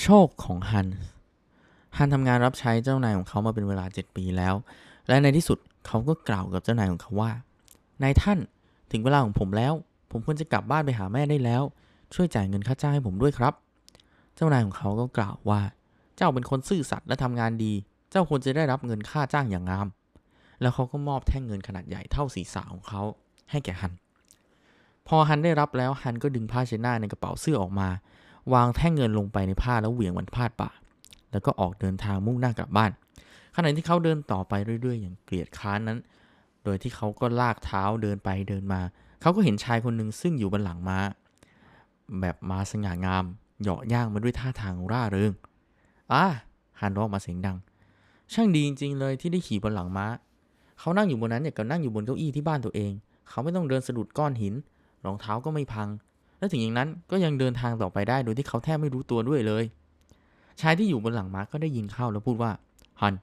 โชคของฮัน ฮันทำงานรับใช้เจ้านายของเขามาเป็นเวลา 7 ปีแล้ว และในที่สุดเขาก็กล่าวกับเจ้านายของเขาว่านายท่านถึงเวลาของผมแล้ว ผมควรจะกลับบ้านไปหาแม่ได้แล้ว ช่วยจ่ายเงินค่าจ้างให้ผมด้วยครับ เจ้านายของเขาก็กล่าวว่า เจ้าเป็นคนซื่อสัตย์และทำงานดี เจ้าควรจะได้รับเงินค่าจ้างอย่างงาม แล้วเขาก็มอบแท่งเงินขนาดใหญ่เท่าศีรษะของเขาให้แก่ฮัน พอฮันได้รับแล้วฮันก็ดึงผ้าเช็ดหน้าในกระเป๋าเสื้อออกมา วางแท่งเงินลงไปในผ้าแล้วเหวี่ยงมันพาดบ่า แล้วก็ออกเดินทางมุ่งหน้ากลับบ้าน ขณะที่เขาเดินต่อไปเรื่อยๆ อย่างเกลียดค้านนั้น โดยที่เขาก็ลากเท้าเดินไปเดินมา เขาก็เห็นชายคนหนึ่งซึ่งอยู่บนหลังม้า แบบม้าสง่างาม เหยาะย่างมาด้วยท่าทางร่าเริงอะฮันร้องมาเสียงดัง ช่างดีจริงๆเลยที่ได้ขี่บนหลังม้า เขานั่งอยู่บนนั้นอย่างกับนั่งอยู่บนเก้าอี้ที่บ้านตัวเอง เขาไม่ต้องเดินสะดุดก้อนหิน รองเท้าก็ไม่พัง และถึงอย่างนั้นก็ยังเดินทางต่อไปได้โดยที่เขาแทบไม่รู้ตัวด้วยเลย ชายที่อยู่บนหลังม้าก็ได้ยินเข้าแล้วพูดว่าฮัน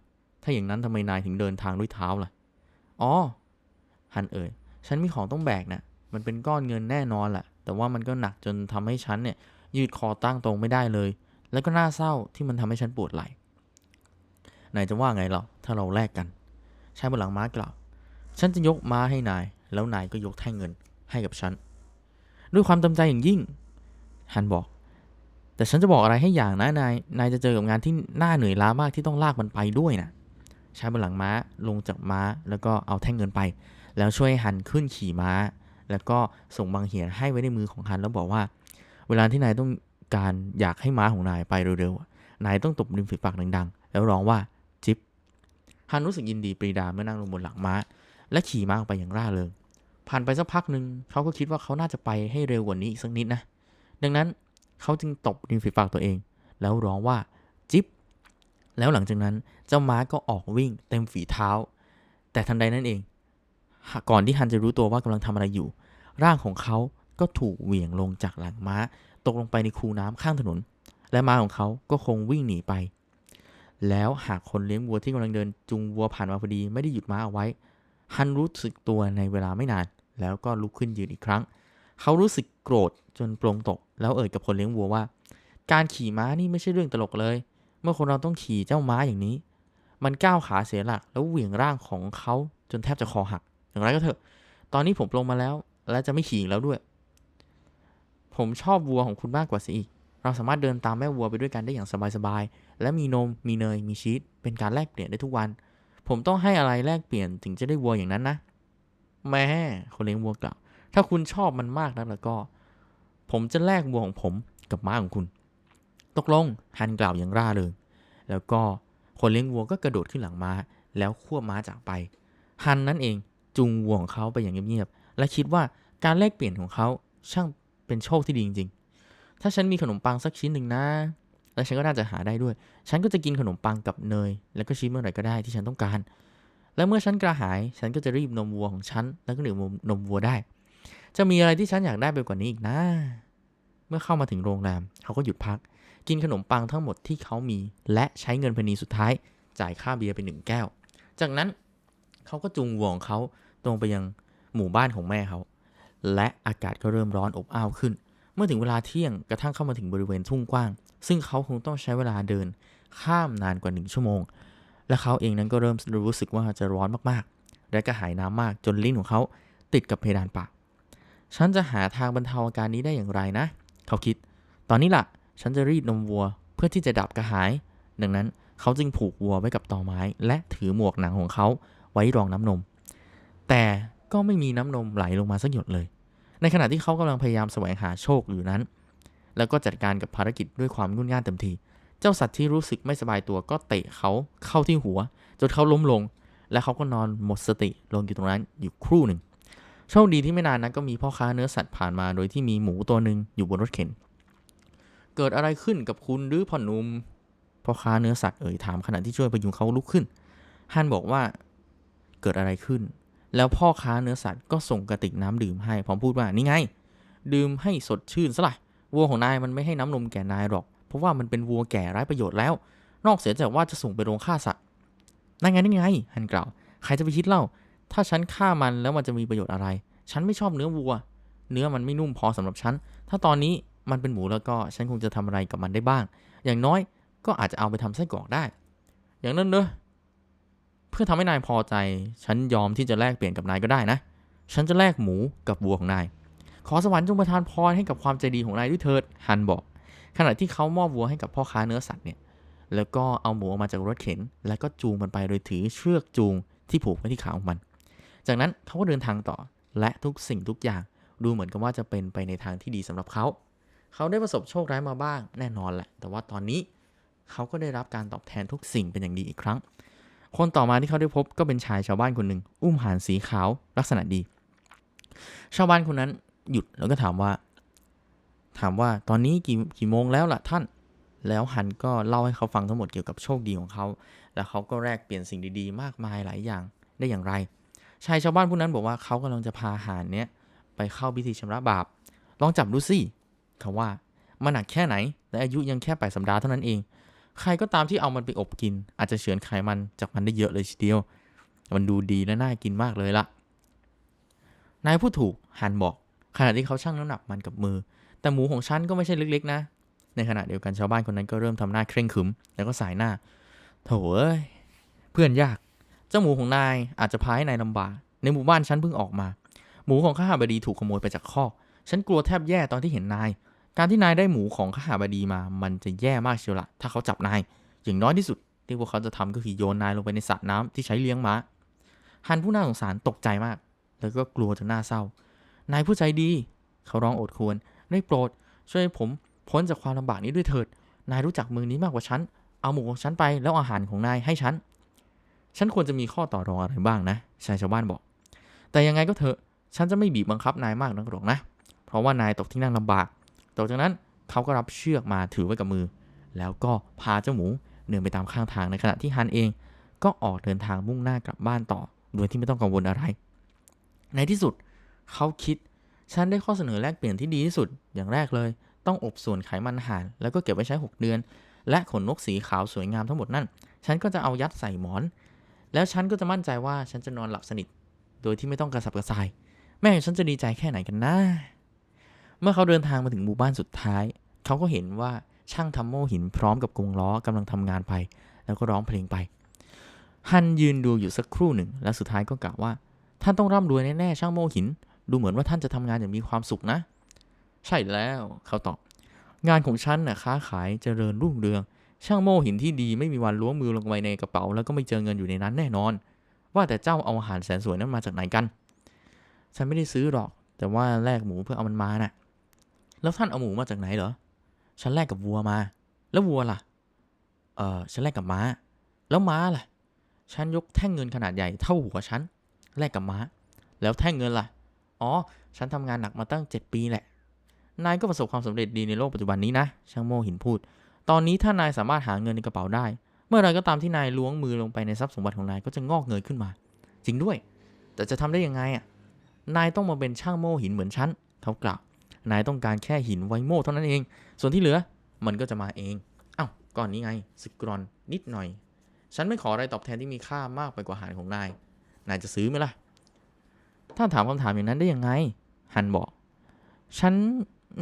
ถ้าอย่างนั้นทำไมนายถึงเดินทางด้วยเท้าล่ะ อ๋อ ฮันเอ่ย ฉันมีของต้องแบกนะ มันเป็นก้อนเงินแน่นอนแหละ แต่ว่ามันก็หนักจนทำให้ฉันเนี่ย ยืดคอตั้งตรงไม่ได้เลย แล้วก็น่าเศร้าที่มันทำให้ฉันปวดไหล่นายจะว่าไงเราถ้าเราแลกกัน ชายบนหลังม้ากล่าว ฉันจะยกม้าให้นาย แล้วนายก็ยกแท่งเงินให้กับฉัน ด้วยความเต็มใจอย่างยิ่ง ฮันบอก แต่ฉันจะบอกอะไรให้อย่างนะนาย นายจะเจอกับงานที่น่าเหนื่อยล้ามากที่ต้องลากมันไปด้วยนะชายบนหลังม้าลงจากม้าแล้วก็เอาแท่งเงินไป แล้วช่วยฮันขึ้นขี่ม้า แล้วก็ส่งบางเหียนให้ไว้ในมือของฮันแล้วบอกว่า เวลาที่นายต้องการอยากให้ม้าของนายไปเร็วๆ นายต้องตบริมฝีปากดังๆ แล้วร้องว่าจิ๊บฮันรู้สึกยินดีปรีดาเมื่อนั่งลงบนหลังม้า และขี่ม้าออกไปอย่างร่าเริง ผ่านไปสักพักหนึ่งเขาก็คิดว่าเขาน่าจะไปให้เร็วกว่านี้อีกสักนิดนะ ดังนั้นเขาจึงตบริมฝีปากตัวเอง แล้วร้องว่าจิ๊บแล้วหลังจากนั้นเจ้าม้าก็ออกวิ่งเต็มฝีเท้า แต่ทันใดนั้นเอง ก่อนที่ฮันจะรู้ตัวว่ากำลังทำอะไรอยู่ ร่างของเขาก็ถูกเหวี่ยงลงจากหลังม้า ตกลงไปในคูน้ำข้างถนน และม้าของเขาก็คงวิ่งหนีไป แล้วหากคนเลี้ยงวัวที่กำลังเดินจูงวัวผ่านมาพอดีไม่ได้หยุดม้าเอาไว้ฮันรู้สึกตัวในเวลาไม่นาน แล้วก็ลุกขึ้นยืนอีกครั้ง เขารู้สึกโกรธจนปลงตก แล้วเอ่ยกับคนเลี้ยงวัวว่า การขี่ม้านี่ไม่ใช่เรื่องตลกเลย เมื่อคนเราต้องขี่เจ้าม้าอย่างนี้ มันก้าวขาเสียหลักแล้วเหวี่ยงร่างของเขาจนแทบจะคอหัก อย่างไรก็เถอะ ตอนนี้ผมลงมาแล้ว และจะไม่ขี่แล้วด้วย ผมชอบวัวของคุณมากกว่าสิอีกเราสามารถเดินตามแม่วัวไปด้วยกันได้อย่างสบายๆ และมีนม มีเนย มีชีส เป็นการแลกเปลี่ยนได้ทุกวัน ผมต้องให้อะไรแลกเปลี่ยนถึงจะได้วัวอย่างนั้นนะ แม่คนเลี้ยงวัวกล่าวถ้าคุณชอบมันมากนักแล้วก็ ผมจะแลกวัวของผมกับม้าของคุณ ตกลงฮันกล่าวอย่างร่าเริงแล้วก็คนเลี้ยงวัวก็กระโดดขึ้นหลังม้า แล้วควบม้าจากไปฮันนั่นเองจูงวัวของเขาไปอย่างเงียบๆและคิดว่าการแลกเปลี่ยนของเขาช่างเป็นโชคที่ดีจริงๆ ถ้าฉันมีขนมปังสักชิ้นหนึ่งนะ และฉันก็น่าจะหาได้ด้วย ฉันก็จะกินขนมปังกับเนย แล้วก็ชีสเมื่อไหร่ก็ได้ที่ฉันต้องการ และเมื่อฉันกระหาย ฉันก็จะรีบนมวัวของฉัน แล้วก็ดื่มนมวัวได้ จะมีอะไรที่ฉันอยากได้ไปกว่านี้อีกนะ เมื่อเข้ามาถึงโรงแรม เขาก็หยุดพัก กินขนมปังทั้งหมดที่เขามี และใช้เงินพนีสุดท้าย จ่ายค่าเบียร์ไปหนึ่งแก้ว จากนั้นเขาก็จูงวัวของเขาตรงไปยังหมู่บ้านของแม่เขา และอากาศก็เริ่มร้อนอบอ้าวขึ้น เมื่อถึงเวลาเที่ยงกระทั่งเข้ามาถึงบริเวณทุ่งกว้าง ซึ่งเขาคงต้องใช้เวลาเดินข้ามนานกว่าหนึ่งชั่วโมง และเขาเองนั้นก็เริ่มรู้สึกว่าจะร้อนมากๆ และก็หายน้ำมากจนลิ้นของเขาติดกับเพดานปาก ฉันจะหาทางบรรเทาอาการนี้ได้อย่างไรนะ เขาคิด ตอนนี้ล่ะ ฉันจะรีดนมวัวเพื่อที่จะดับกระหาย ดังนั้นเขาจึงผูกวัวไว้กับตอไม้ และถือหมวกหนังของเขาไว้รองน้ำนม แต่ก็ไม่มีน้ำนมไหลลงมาสักหยดเลย ในขณะที่เขากำลังพยายามแสวงหาโชคอยู่นั้น แล้วก็จัดการกับภารกิจด้วยความงุ่นง่านเต็มที เจ้าสัตว์ที่รู้สึกไม่สบายตัวก็เตะเขาเข้าที่หัว จนเขาล้มลง และเขาก็นอนหมดสติลงอยู่ตรงนั้นอยู่ครู่หนึ่งโชคดีที่ไม่นานนั้นก็มีพ่อค้าเนื้อสัตว์ผ่านมา โดยที่มีหมูตัวหนึ่งอยู่บนรถเข็น เกิดอะไรขึ้นกับคุณหรือพ่อหนุ่มพ่อค้าเนื้อสัตว์เอ่ยถามขณะที่ช่วยพยุงเขาลุกขึ้นฮันบอกว่าเกิดอะไรขึ้น แล้วพ่อค้าเนื้อสัตว์ก็ส่งกระติกน้ำดื่มให้พร้อมพูดว่านี่ไง ดื่มให้สดชื่นซะละวัวของนายมันไม่ให้น้ำนมแก่นายหรอก เพราะว่ามันเป็นวัวแก่ไร้ประโยชน์แล้ว นอกเสียจากว่าจะส่งไปโรงฆ่าสัตว์นั่นไงนี่ไงฮันกล่าวใครจะไปคิดเล่า ถ้าฉันฆ่ามันแล้วมันจะมีประโยชน์อะไร ฉันไม่ชอบเนื้อวัว เนื้อมันไม่นุ่มพอสำหรับฉัน ถ้าตอนนี้มันเป็นหมูแล้วก็ฉันคงจะทำอะไรกับมันได้บ้าง อย่างน้อยก็อาจจะเอาไปทำไส้กรอกได้ อย่างนั้นเนอะเพื่อทำให้นายพอใจ ฉันยอมที่จะแลกเปลี่ยนกับนายก็ได้นะ ฉันจะแลกหมูกับวัวของนาย ขอสวรรค์จงประทานพรให้กับความใจดีของนายด้วยเถิดฮันบอก ขณะที่เขามอบวัวให้กับพ่อค้าเนื้อสัตว์เนี่ยแล้วก็เอาหมูออกมาจากรถเข็น แล้วก็จูงมันไปโดยถือเชือกจูงที่ผูกไว้ที่ขาของมัน จากนั้นเขาก็เดินทางต่อและทุกสิ่งทุกอย่างดูเหมือนกับว่าจะเป็นไปในทางที่ดีสำหรับเขา เขาได้ประสบโชคร้ายมาบ้างแน่นอนแหละ แต่ว่าตอนนี้เขาก็ได้รับการตอบแทนทุกสิ่งเป็นอย่างดีอีกครั้ง คนต่อมาที่เขาได้พบก็เป็นชายชาวบ้านคนหนึ่งอุ้มหานสีขาวลักษณะดี ชาวบ้านคนนั้นหยุดแล้วก็ถามว่า ถามว่าตอนนี้กี่กี่โมงแล้วล่ะท่าน แล้วฮันก็เล่าให้เขาฟังทั้งหมดเกี่ยวกับโชคดีของเขา แล้วเขาก็แลกเปลี่ยนสิ่งดีๆ มากมายหลายอย่างได้อย่างไร ชายชาวบ้านผู้นั้นบอกว่าเขากำลังจะพาหานเนี้ยไปเข้าพิธีชำระบาป ลองจับดูสิเขาว่ามันหนักแค่ไหน และอายุยังแค่แปดสัปดาห์เท่านั้นเอง ใครก็ตามที่เอามันไปอบกิน อาจจะเฉือนไขมันจากมันได้เยอะเลยทีเดียว มันดูดีและน่ากินมากเลยละนายผู้ถูกฮันบอก ขณะที่เขาชั่งน้ำหนักมันกับมือ แต่หมูของฉันก็ไม่ใช่เล็กๆนะ ในขณะเดียวกันชาวบ้านคนนั้นก็เริ่มทำหน้าเคร่งขรึม แล้วก็สายหน้า โถเอ้ย เพื่อนยาก เจ้าหมูของนายอาจจะพาให้นายลำบาก ในหมู่บ้านฉันเพิ่งออกมา หมูของข้าบดีถูกขโมยไปจากคอก ฉันกลัวแทบแย่ตอนที่เห็นนาย การที่นายได้หมูของข้าบดีมา มันจะแย่มากเชียวละถ้าเขาจับนาย อย่างน้อยที่สุดที่พวกเขาจะทำก็คือโยนนายลงไปในสระน้ำที่ใช้เลี้ยงม้า ฮันผู้น่าสงสารตกใจมาก แล้วก็กลัวจนหน้าเศร้า นายผู้ใจดี เขาร้องโอดครวญ ได้โปรด ช่วยให้ผมพ้นจากความลำบากนี้ด้วยเถิด นายรู้จักเมืองนี้มากกว่าฉัน เอาหมูของฉันไปแล้วอาหารของนายให้ฉัน ฉันควรจะมีข้อต่อรองอะไรบ้างนะ ชายชาวบ้านบอก แต่ยังไงก็เถอะ ฉันจะไม่บีบบังคับนายมากนักหรอกนะ เพราะว่านายตกที่นั่งลำบาก ต่อจากนั้นเขาก็รับเชือกมาถือไว้กับมือ แล้วก็พาเจ้าหมูเดินไปตามข้างทางในขณะที่ฮันเอง ก็ออกเดินทางมุ่งหน้ากลับบ้านต่อ โดยที่ไม่ต้องกังวลอะไร ในที่สุดเขาคิด ฉันได้ข้อเสนอแลกเปลี่ยนที่ดีที่สุดอย่างแรกเลย ต้องอบส่วนไขมันห่าน แล้วก็เก็บไว้ใช้ 6 เดือน และขนนกสีขาวสวยงามทั้งหมดนั่น ฉันก็จะเอายัดใส่หมอน แล้วฉันก็จะมั่นใจว่าฉันจะนอนหลับสนิท โดยที่ไม่ต้องกระสับกระส่าย แม่ฉันจะดีใจแค่ไหนกันนะ เมื่อเขาเดินทางมาถึงหมู่บ้านสุดท้าย เขาก็เห็นว่าช่างทำโม่หินพร้อมกับกรงล้อกำลังทำงานไป แล้วก็ร้องเพลงไป ฮันยืนดูอยู่สักครู่หนึ่ง แล้วสุดท้ายก็กล่าวว่า ท่านต้องร่ำรวยแน่ๆช่างโม่หิน ดูเหมือนว่าท่านจะทำงานอย่างมีความสุขนะ ใช่แล้วเขาตอบ งานของฉันน่ะค้าขายเจริญรุ่งเรือง ช่างโม่หินที่ดีไม่มีวันล้วงมือลงไปในกระเป๋า แล้วก็ไม่เจอเงินอยู่ในนั้นแน่นอน ว่าแต่เจ้าเอาอาหารแสนสวยนั้นมาจากไหนกัน ฉันไม่ได้ซื้อหรอก แต่ว่าแลกหมูเพื่อเอามันมาน่ะ แล้วท่านเอาหมูมาจากไหนเหรอ ฉันแลกกับวัวมา แล้ววัวล่ะ เออฉันแลกกับม้า แล้วม้าล่ะ ฉันยกแท่งเงินขนาดใหญ่เท่าหัวฉันแลกกับม้า แล้วแท่งเงินล่ะ อ๋อ ฉันทำงานหนักมาตั้ง 7 ปีแหละ นายก็ประสบความสำเร็จดีในโลกปัจจุบันนี้นะ ช่างโมหินพูด ตอนนี้ถ้านายสามารถหาเงินในกระเป๋าได้ เมื่อไรก็ตามที่นายล้วงมือลงไปในทรัพย์สมบัติของนายก็จะงอกเงยขึ้นมา จริงด้วย แต่จะทำได้ยังไงอะ นายต้องมาเป็นช่างโม่หินเหมือนฉัน เขากล่าว นายต้องการแค่หินไวโม่เท่านั้นเอง ส่วนที่เหลือมันก็จะมาเอง เอ้าก่อนนี้ไงสกรอนนิดหน่อย ฉันไม่ขออะไรตอบแทนที่มีค่ามากไปกว่าหารของนาย นายจะซื้อไหมล่ะ ท่านถามคำถามอย่างนั้นได้ยังไง ฮันบอก ฉัน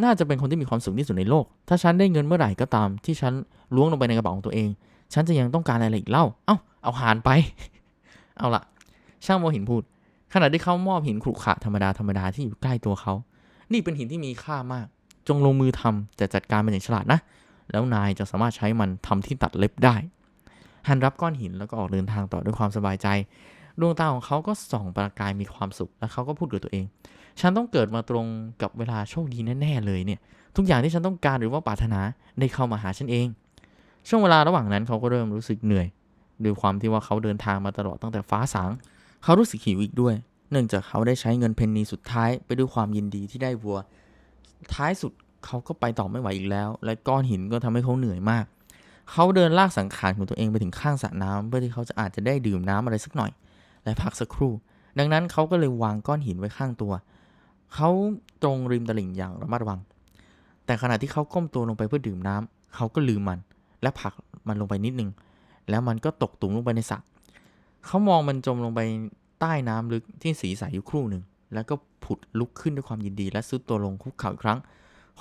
น่าจะเป็นคนที่มีความสุขที่สุดในโลก ถ้าฉันได้เงินเมื่อไหร่ก็ตาม ที่ฉันล้วงลงไปในกระเป๋าของตัวเอง ฉันจะยังต้องการอะไรอีกเล่า เอ้า เอาหานไป เอาละช่างโมหินพูด ขณะที่เขามอบหินขรุขระธรรมดาธรรมดาที่อยู่ใกล้ตัวเขา นี่เป็นหินที่มีค่ามาก จงลงมือทำแต่จัดการมันอย่างฉลาดนะ แล้วนายจะสามารถใช้มันทำที่ตัดเล็บได้ ฮันรับก้อนหินแล้วก็ออกเดินทางต่อด้วยความสบายใจ ดวงตาของเขาก็ส่องประกายมีความสุข และเขาก็พูดกับตัวเอง ฉันต้องเกิดมาตรงกับเวลาโชคดีแน่ๆเลยเนี่ย ทุกอย่างที่ฉันต้องการหรือว่าปรารถนาได้เข้ามาหาฉันเอง ช่วงเวลาระหว่างนั้นเขาก็เริ่มรู้สึกเหนื่อยด้วยความที่ว่าเขาเดินทางมาตลอดตั้งแต่ฟ้าสาง เขารู้สึกหิวอีกด้วย เนื่องจากเขาได้ใช้เงินเพนนีสุดท้ายไปด้วยความยินดีที่ได้วัว ท้ายสุดเขาก็ไปต่อไม่ไหวอีกแล้ว และก้อนหินก็ทำให้เขาเหนื่อยมาก เขาเดินลากสังขารของตัวเองไปถึงข้างสระน้ำเพื่อที่เขาจะอาจจะได้ดื่มน้ำอะไรสักหน่อย และพักสักครู่ ดังนั้นเขาก็เลยวางก้อนหินไว้ข้างตัว เขาตรงริมตลิ่งอย่างระมัดระวัง แต่ขณะที่เขาก้มตัวลงไปเพื่อดื่มน้ำเขาก็ลืมมัน และผลักมันลงไปนิดนึง แล้วมันก็ตกตุ่มลงไปในสระเขามองมันจมลงไปใต้น้ำลึกที่สีใสอยู่ครู่หนึ่ง แล้วก็ผุดลุกขึ้นด้วยความยินดี และซุดตัวลงคุกเข่าอีกครั้ง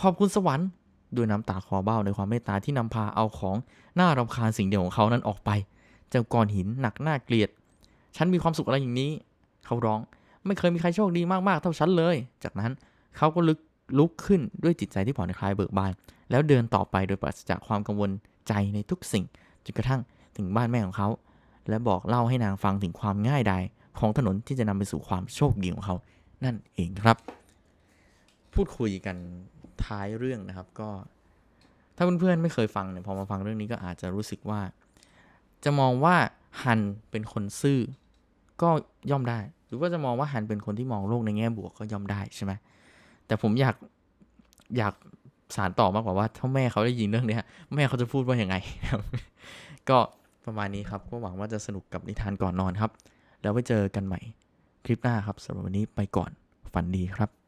ขอบคุณสวรรค์ด้วยน้ำตาคอเบ้าในความเมตตาที่นำพาเอาของน่ารำคาญสิ่งเดียวของเขานั้นออกไป เจ้าก้อนหินหนักหน้าเกลียด ฉันมีความสุขอะไรอย่างนี้ เขาร้อง ไม่เคยมีใครโชคดีมากๆเท่าฉันเลย จากนั้นเขาก็ลุกลุกขึ้นด้วยจิตใจที่ผ่อนคลายเบิกบาน แล้วเดินต่อไปโดยปราศจากความกังวลใจในทุกสิ่งจนกระทั่งถึงบ้านแม่ของเขา และบอกเล่าให้นางฟังถึงความง่ายดายของถนนที่จะนำไปสู่ความโชคดีของเขา นั่นเองครับ พูดคุยกันท้ายเรื่องนะครับก็ ถ้าเพื่อนๆไม่เคยฟังเนี่ยพอมาฟังเรื่องนี้ก็อาจจะรู้สึกว่า จะมองว่าฮันเป็นคนซื่อ ก็ย่อมได้ หรือว่าจะมองว่าฮันเป็นคนที่มองโลกในแง่บวกก็ย่อมได้ใช่ไหมแต่ผมอยากอยากสารต่อมากกว่าว่าถ้าแม่เขาได้ยินเรื่องนี้แม่เขาจะพูดว่าอย่างไงครับก็ประมาณนี้ครับก็หวังว่าจะสนุกกับนิทานก่อนนอนครับ แล้วไว้เจอกันใหม่คลิปหน้าครับสำหรับวันนี้ไปก่อนฝันดีครับ